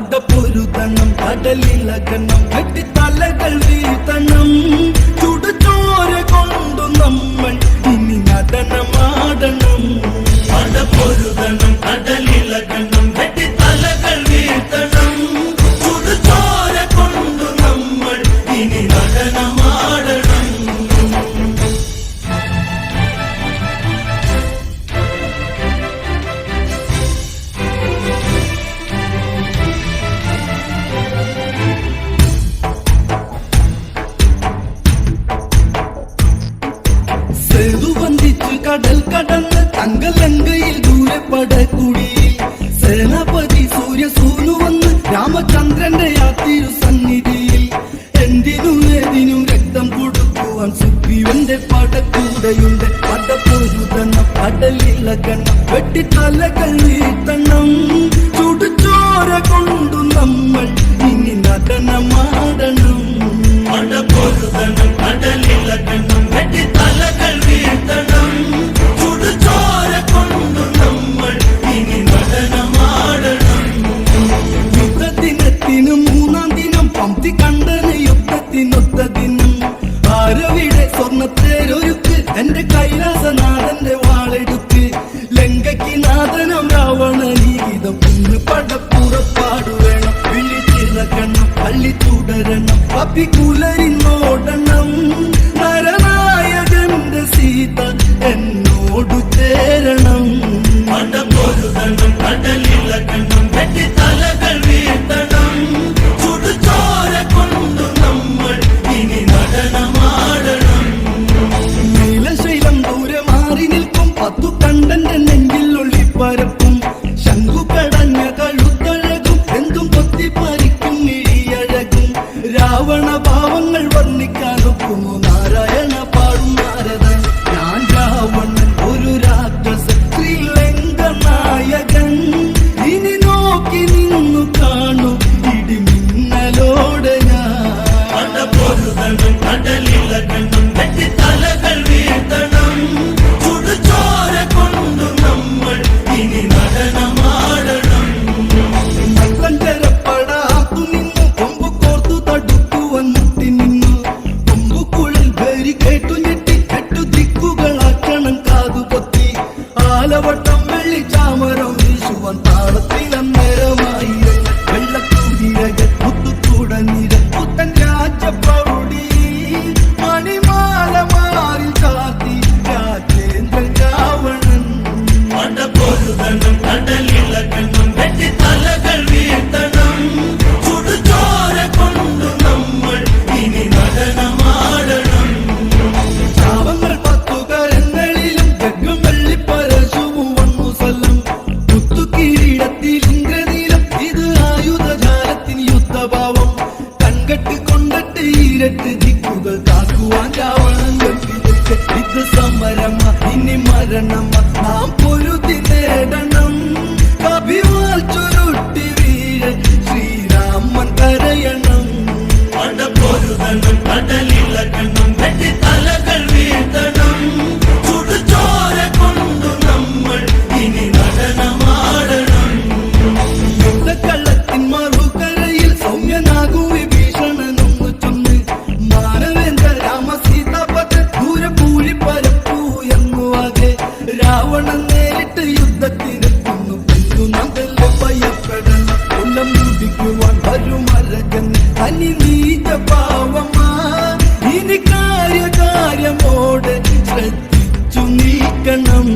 പാടപ്പൊരുതണം കടലിലകണം കെട്ടിത്തലകൾ വീഴ്ത്തണം ചുടുചോര കൊണ്ടു നമ്മൾ ഇനി നടനമാടണം. പാടപ്പൊരുതണം കടലിൽ കടൽ കടന്ന് തങ്കലങ്കയിൽ ദൂരെ പടക്കുടി സേനാപതി സൂര്യസൂനു വന്ന് രാമചന്ദ്രന്റെ ആ തിരുസന്നിധിയിൽ എന്തിനും ഏതിനും രക്തം കൊടുക്കുവാൻ സുഗ്രീവന്റെ പടക്കൂടയുണ്ട്. പടപ്പൊരു തന്ന പടലില കണ്ണ വെട്ടിത്തല കണ്ണീത്തണം ചുടുചോര കൊണ്ടു നമ്മൾ ഇനി നടനമാ பப்பி கூலரின் താലവട്ടം വെള്ളിച്ചാമരം താളത്തിൽ താളത്തിലന്നേരമായി. I'm pull കണ്ണി നീഞ്ഞ പാവമാ. ഇനി കാര്യകാര്യമോടെ ശ്രദ്ധിച്ചു നീക്കണം.